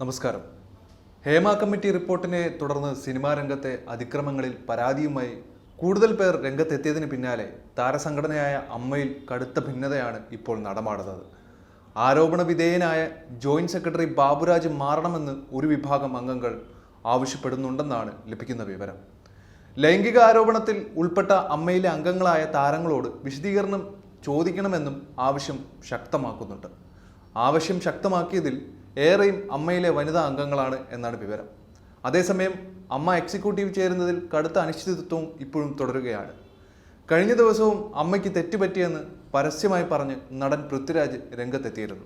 നമസ്കാരം. ഹേമ കമ്മിറ്റി റിപ്പോർട്ടിനെ തുടർന്ന് സിനിമാ രംഗത്തെ അതിക്രമങ്ങളിൽ പരാതിയുമായി കൂടുതൽ പേർ രംഗത്തെത്തിയതിന് പിന്നാലെ താരസംഘടനയായ അമ്മയിൽ കടുത്ത ഭിന്നതയാണ് ഇപ്പോൾ നടമാടുന്നത്. ആരോപണ വിധേയനായ ജോയിന്റ് സെക്രട്ടറി ബാബുരാജ് മാറണമെന്ന് ഒരു വിഭാഗം അംഗങ്ങൾ ആവശ്യപ്പെടുന്നുണ്ടെന്നാണ് ലഭിക്കുന്ന വിവരം. ലൈംഗിക ആരോപണത്തിൽ ഉൾപ്പെട്ട അമ്മയിലെ അംഗങ്ങളായ താരങ്ങളോട് വിശദീകരണം ചോദിക്കണമെന്നും ആവശ്യം ശക്തമാക്കുന്നുണ്ട്. ആവശ്യം ശക്തമാക്കിയതിൽ ഏറെയും അമ്മയിലെ വനിതാ അംഗങ്ങളാണ് എന്നാണ് വിവരം. അതേസമയം അമ്മ എക്സിക്യൂട്ടീവ് ചേരുന്നതിൽ കടുത്ത അനിശ്ചിതത്വവും ഇപ്പോഴും തുടരുകയാണ്. കഴിഞ്ഞ ദിവസവും അമ്മയ്ക്ക് തെറ്റുപറ്റിയെന്ന് പരസ്യമായി പറഞ്ഞ് നടൻ പൃഥ്വിരാജ് രംഗത്തെത്തിയിരുന്നു.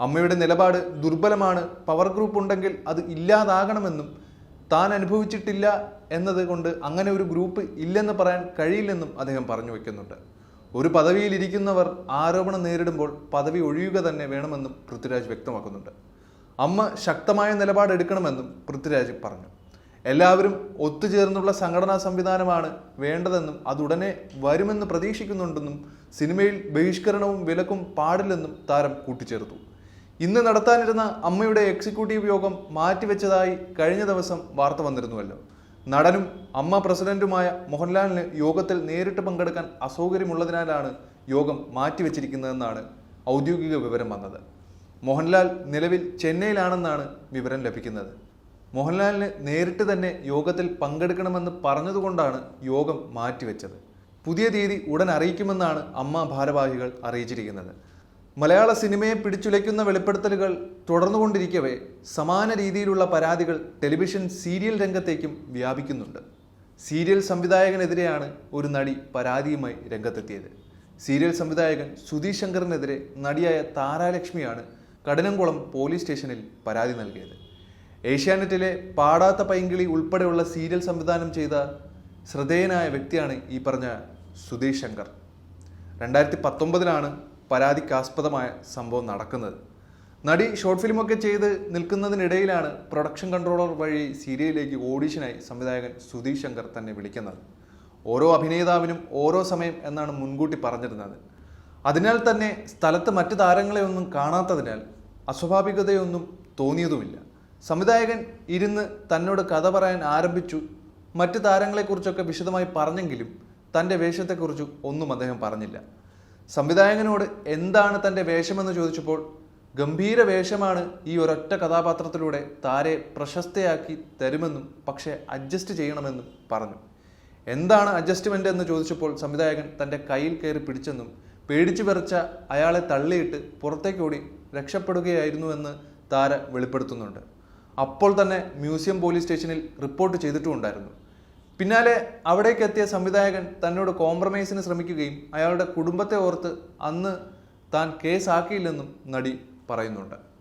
അമ്മയുടെ നിലപാട് ദുർബലമാണ്. പവർ ഗ്രൂപ്പ് ഉണ്ടെങ്കിൽ അത് ഇല്ലാതാകണമെന്നും താൻ അനുഭവിച്ചിട്ടില്ല എന്നതുകൊണ്ട് അങ്ങനെ ഒരു ഗ്രൂപ്പ് ഇല്ലെന്ന് പറയാൻ കഴിയില്ലെന്നും അദ്ദേഹം പറഞ്ഞു വയ്ക്കുന്നുണ്ട് ഒരു പദവിയിൽ ഇരിക്കുന്നവർ ആരോപണം നേരിടുമ്പോൾ പദവി ഒഴിയുക തന്നെ വേണമെന്നും പൃഥ്വിരാജ് വ്യക്തമാക്കുന്നുണ്ട്. അമ്മ ശക്തമായ നിലപാടെടുക്കണമെന്നും പൃഥ്വിരാജ് പറഞ്ഞു. എല്ലാവരും ഒത്തുചേർന്നുള്ള സംഘടനാ സംവിധാനമാണ് വേണ്ടതെന്നും അതുടനെ വരുമെന്ന് പ്രതീക്ഷിക്കുന്നുണ്ടെന്നും സിനിമയിൽ ബഹിഷ്കരണവും വിലക്കും പാടില്ലെന്നും താരം കൂട്ടിച്ചേർത്തു. ഇന്ന് നടത്താനിരുന്ന അമ്മയുടെ എക്സിക്യൂട്ടീവ് യോഗം മാറ്റിവെച്ചതായി കഴിഞ്ഞ ദിവസം വാർത്ത വന്നിരുന്നുവല്ലോ. നടനും അമ്മ പ്രസിഡന്റുമായ മോഹൻലാലിന് യോഗത്തിൽ നേരിട്ട് പങ്കെടുക്കാൻ അസൗകര്യമുള്ളതിനാലാണ് യോഗം മാറ്റിവെച്ചിരിക്കുന്നതെന്നാണ് ഔദ്യോഗിക വിവരം വന്നത്. മോഹൻലാൽ നിലവിൽ ചെന്നൈയിലാണെന്നാണ് വിവരം ലഭിക്കുന്നത്. മോഹൻലാലിന് നേരിട്ട് തന്നെ യോഗത്തിൽ പങ്കെടുക്കണമെന്ന് പറഞ്ഞതുകൊണ്ടാണ് യോഗം മാറ്റിവെച്ചത്. പുതിയ തീയതി ഉടൻ അറിയിക്കുമെന്നാണ് അമ്മ ഭാരവാഹികൾ അറിയിച്ചിരിക്കുന്നത്. മലയാള സിനിമയെ പിടിച്ചുലയ്ക്കുന്ന വെളിപ്പെടുത്തലുകൾ തുടർന്നുകൊണ്ടിരിക്കവേ സമാന രീതിയിലുള്ള പരാതികൾ ടെലിവിഷൻ സീരിയൽ രംഗത്തേക്കും വ്യാപിക്കുന്നുണ്ട്. സീരിയൽ സംവിധായകനെതിരെയാണ് ഒരു നടി പരാതിയുമായി രംഗത്തെത്തിയത്. സീരിയൽ സംവിധായകൻ സുധീഷ് ശങ്കറിനെതിരെ നടിയായ താരാലക്ഷ്മിയാണ് കഠിനംകുളം പോലീസ് സ്റ്റേഷനിൽ പരാതി നൽകിയത്. ഏഷ്യാനെറ്റിലെ പാടാത്ത പൈങ്കിളി ഉൾപ്പെടെയുള്ള സീരിയൽ സംവിധാനം ചെയ്ത ശ്രദ്ധേയനായ വ്യക്തിയാണ് ഈ പറഞ്ഞ സുധീഷ് ശങ്കർ. രണ്ടായിരത്തി പത്തൊമ്പതിലാണ് പരാതിക്കാസ്പദമായ സംഭവം നടക്കുന്നത്. നടി ഷോർട്ട് ഫിലിമൊക്കെ ചെയ്ത് നിൽക്കുന്നതിനിടയിലാണ് പ്രൊഡക്ഷൻ കൺട്രോളർ വഴി സീരിയലിലേക്ക് ഓഡീഷനായി സംവിധായകൻ സുധീഷ് ശങ്കർ തന്നെ വിളിക്കുന്നത്. ഓരോ അഭിനേതാവിനും ഓരോ സമയം എന്നാണ് മുൻകൂട്ടി പറഞ്ഞിരുന്നത്. അതിനാൽ തന്നെ സ്ഥലത്ത് മറ്റു താരങ്ങളെ ഒന്നും കാണാത്തതിനാൽ അസ്വാഭാവികതയൊന്നും തോന്നിയതുമില്ല. സംവിധായകൻ ഇരുന്ന് തന്നോട് കഥ പറയാൻ ആരംഭിച്ചു. മറ്റു താരങ്ങളെക്കുറിച്ചൊക്കെ വിശദമായി പറഞ്ഞെങ്കിലും തന്റെ വേഷത്തെക്കുറിച്ച് ഒന്നും അദ്ദേഹം പറഞ്ഞില്ല. സംവിധായകനോട് എന്താണ് തന്റെ വേഷമെന്ന് ചോദിച്ചപ്പോൾ ഗംഭീര വേഷമാണ് ഈ ഒരൊറ്റ കഥാപാത്രത്തിലൂടെ താരെ പ്രശസ്തയാക്കി തരുമെന്നും പക്ഷേ അഡ്ജസ്റ്റ് ചെയ്യണമെന്നും പറഞ്ഞു. എന്താണ് അഡ്ജസ്റ്റ്മെന്റ് എന്ന് ചോദിച്ചപ്പോൾ സംവിധായകൻ തന്റെ കയ്യിൽ കയറി പിടിച്ചെന്നും പേടിച്ചു വിറച്ച അയാളെ തള്ളിയിട്ട് പുറത്തേക്കോടി രക്ഷപ്പെടുകയായിരുന്നുവെന്ന് താര വെളിപ്പെടുത്തുന്നുണ്ട്. അപ്പോൾ തന്നെ മ്യൂസിയം പോലീസ് സ്റ്റേഷനിൽ റിപ്പോർട്ട് ചെയ്തിട്ടുമുണ്ടായിരുന്നു. പിന്നാലെ അവിടേക്ക് എത്തിയ സംവിധായകൻ തന്നോട് കോംപ്രമൈസിന് ശ്രമിക്കുകയും അയാളുടെ കുടുംബത്തെ ഓർത്ത് അന്ന് താൻ കേസാക്കിയില്ലെന്നും നടി പറയുന്നുണ്ട്.